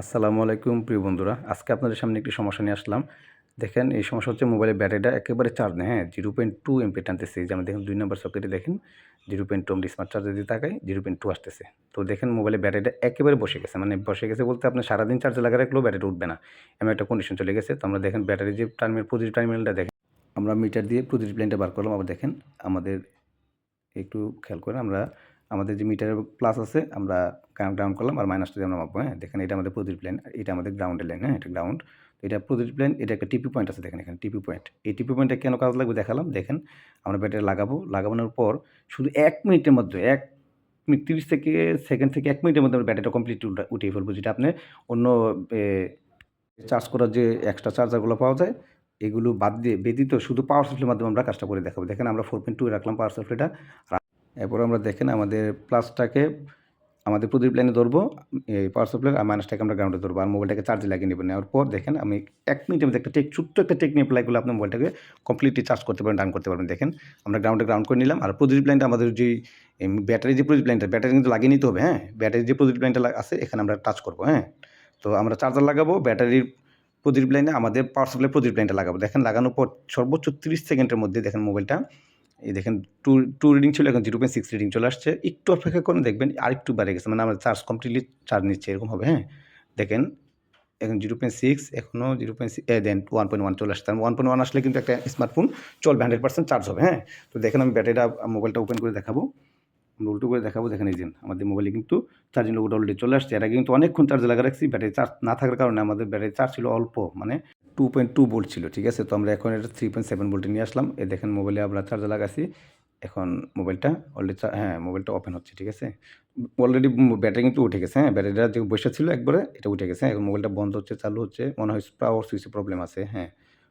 আসসালামু আলাইকুম, প্রিয় বন্ধুরা। আজকে আপনাদের সামনে একটি সমস্যা নিয়ে আসলাম। দেখেন, এই সমস্যা হচ্ছে মোবাইলের ব্যাটারিটা একেবারে চার্জ নেই। হ্যাঁ জিরো পয়েন্ট টু এমপি টানতেছে। এই যে আমরা দেখেন, দুই নম্বর সকেটে দেখেন, জিরো পয়েন্ট টু আমরা স্মার্ট চার্জার দিয়ে তাকাই জিরো পয়েন্ট টু আসতেছে। তো দেখেন মোবাইলের ব্যাটারিটা একেবারে বসে গেছে। মানে বসে গেছে বলতে আপনি সারাদিন চার্জে লাগা রাখলেও ব্যাটারি উঠবে না। এমন একটা কন্ডিশন চলে গেছে। তো আমরা দেখেন, ব্যাটারি যে টার্মিনাল প্রতিটি টার্মিনালটা দেখেন, আমরা মিটার দিয়ে প্রতিটি প্লেনটা বার করলাম। আবার দেখেন, আমাদের একটু খেয়াল করে আমরা আমাদের যে মিটারের প্লাস আছে, আমরা গ্রাউন্ড করলাম আর মাইনাসটা দিয়ে আমরা মাপবো হ্যাঁ? দেখেন এটা আমাদের প্রদীপ প্লেন এটা আমাদের গ্রাউন্ডের লাইন হ্যাঁ? এটা গ্রাউন্ড তো এটা প্রতিটি প্লেন এটা একটা টিপি পয়েন্ট আছে, দেখেন এখানে টিপি পয়েন্ট এই টিপি পয়েন্টটা কেন কাজ লাগবে দেখালাম, দেখেন, আমরা ব্যাটারি লাগাবো, লাগানোর পর শুধু এক মিনিটের মধ্যে, এক মিনিট, তিরিশ থেকে সেকেন্ড থেকে এক মিনিটের মধ্যে আমরা ব্যাটারিটা কমপ্লিট উঠিয়ে ফেলব, যেটা আপনি অন্য চার্জ করার যে এক্সট্রা চার্জারগুলো পাওয়া যায়, এগুলো বাদ দিয়ে ব্যতীত শুধু পাওয়ার সাপ্লাইয়ের মাধ্যমে আমরা কাজটা করে দেখাবো। দেখেন আমরা ফোর পয়েন্ট টু রাখলাম পাওয়ার সাপ্লাইটা এরপর আমরা দেখেন আমাদের প্লাসটাকে আমাদের প্রদীপ লাইনে ধরবো, এই পাওয়ার সাপ্লাই আর মাইনাসটাকে আমরা গ্রাউন্ডে ধরবো আর মোবাইলটাকে চার্জে লাগিয়ে নেবেন নেওয়ার পর দেখেন আমি এক মিনিটের মধ্যে একটা টেক ছোট্ট একটা টেকনিক অ্যাপ্লাই করলে আপনার মোবাইলটাকে কমপ্লিটলি চার্জ করতে পারেন ডান করতে পারবেন। দেখেন আমরা গ্রাউন্ডে গ্রাউন্ড করে নিলাম আর প্রদীপ লাইনটা আমাদের যে ব্যাটারি যে প্রদীপ লাইনটা ব্যাটারি কিন্তু লাগিয়ে নিতে হবে হ্যাঁ? ব্যাটারি যে প্রদীপ লাইনটা আছে, এখানে আমরা টাচ করব হ্যাঁ? তো আমরা চার্জার লাগাবো ব্যাটারির প্রদীপ লাইনে আমাদের পাওয়ার সাপ্লাই প্রদীপ লাইনটা লাগাবো। দেখেন লাগানোর পর সর্বোচ্চ তিরিশ সেকেন্ডের মধ্যে দেখেন মোবাইলটা এই দেখেন টু টু রিডিং ছিল এখন জিরো পয়েন্ট সিক্স রিডিং চলে আসছে। একটু অপেক্ষা করুন, দেখবেন আরেকটু বেড়ে গেছে মানে আমার চার্জ কমপ্লিটলি চার্জ নিচ্ছে, এরকম হবে হ্যাঁ? দেখেন, এখন জিরো পয়েন্ট সিক্স এখনও zero point then one point one চলে আসছে ওয়ান পয়েন্ট ওয়ান আসলে কিন্তু একটা স্মার্টফোন চলবে হান্ড্রেড পার্সেন্ট চার্জ হবে হ্যাঁ? তো দেখেন, আমি ব্যাটারিটা মোবাইলটা ওপেন করে দেখাবো, আমরা উল্টো করে দেখাবো, দেখেন এই দিন আমাদের মোবাইলে কিন্তু চার্জিং লোকটা অলরেডি চলে আসছে এটা কিন্তু অনেকক্ষণ চার্জ লাগা রাখছি ব্যাটারি চার্জ না থাকার কারণে আমাদের ব্যাটারি চার্জ ছিল অল্প মানে টু পয়েন্ট টু ভোল্ট ছিল, ঠিক আছে? তো আমরা এখন এটা থ্রি পয়েন্ট সেভেন ভোল্টে নিয়ে আসলাম। এ দেখেন মোবাইলে আমরা চার্জে লাগাছি এখন মোবাইলটা অলরেডি হ্যাঁ মোবাইলটা ওপেন হচ্ছে, ঠিক আছে? অলরেডি ব্যাটারি কিন্তু উঠে গেছে হ্যাঁ? ব্যাটারিটা যে বসে ছিল একবারে, এটা উঠে গেছে। এখন মোবাইলটা বন্ধ হচ্ছে, চালু হচ্ছে। মনে হয় পাওয়ার সুইচে প্রবলেম আছে হ্যাঁ?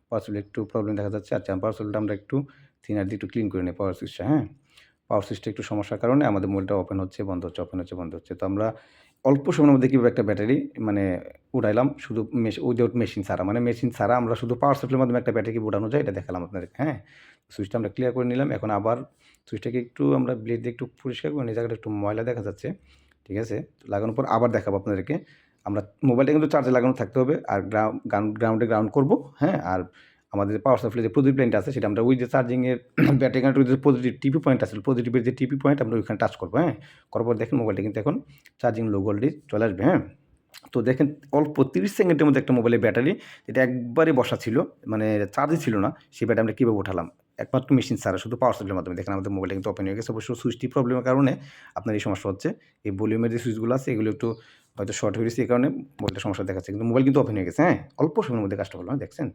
পাওয়ার সুইচে একটু প্রবলেম দেখা যাচ্ছে। আচ্ছা পাওয়ার সুইচটা আমরা একটু থিনার দিয়ে একটু ক্লিন করে নিই পাওয়ার সুইচটা হ্যাঁ? পাওয়ার সুইচটা একটু সমস্যার কারণে আমাদের মোবাইলটা ওপেন হচ্ছে, বন্ধ হচ্ছে ওপেন হচ্ছে, বন্ধ হচ্ছে। তো আমরা অল্প সময়ের মধ্যে কীভাবে একটা ব্যাটারি মানে উড়াইলাম, শুধু উইদাউট মেশিন ছাড়া। মানে মেশিন ছাড়া আমরা শুধু পাওয়ার সাপ্লাইয়ের মাধ্যমে একটা ব্যাটারি উড়ানো যায়, এটা দেখালাম আপনাদেরকে হ্যাঁ? সুইচটা আমরা ক্লিয়ার করে নিলাম, এখন আবার সুইচটাকে একটু আমরা ব্লেড দিয়ে একটু পরিষ্কার করে নিই জায়গাটা একটু ময়লা দেখা যাচ্ছে, ঠিক আছে? লাগানোর পর আবার দেখাবো আপনাদেরকে। আমরা মোবাইলটা কিন্তু চার্জে লাগানো থাকতে হবে, আর গ্রাউন্ড গ্রাউন্ডে গ্রাউন্ড করব হ্যাঁ? আর আমাদের পাওয়ার সাপ্লাই যে প্রদীপ লাইনটা আছে, সেটা আমরা ওই যে চার্জিংয়ের ব্যাটারি কানেক্ট যে পজিটিভ টিপি পয়েন্ট আছে পজিটিভের যে টিপি পয়েন্ট আমরা ওইখানে টাচ করব হ্যাঁ? করার পর দেখেন মোবাইলটা কিন্তু এখন চার্জিং লো গোল্ডে চলে আসবে হ্যাঁ? তো দেখেন অল্প তিরিশ সেকেন্ডের মধ্যে একটা মোবাইলের ব্যাটারি যেটা একবারে বসা ছিল মানে চার্জই ছিল না সেই ব্যাটারি আমরা কীভাবে উঠালাম? একমাত্র মেশিন ছাড়া, শুধু পাওয়ার সাপ্লাইয়ের মাধ্যমে। দেখেন আমাদের মোবাইলটা কিন্তু ওপেন হয়ে গেছে, অবশ্য সুইচটি প্রবলেমের কারণে আপনার এই সমস্যা হচ্ছে। এই ভলিউমের যে সুইচগুলো আছে, এগুলো একটু হয়তো শর্ট হয়ে গেছে এই কারণে মোবাইলটা সমস্যা দেখাচ্ছে। কিন্তু মোবাইল কিন্তু ওপেন হয়ে গেছে হ্যাঁ? অল্প সময়ের মধ্যে কাজটা হলো হ্যাঁ? দেখছেন?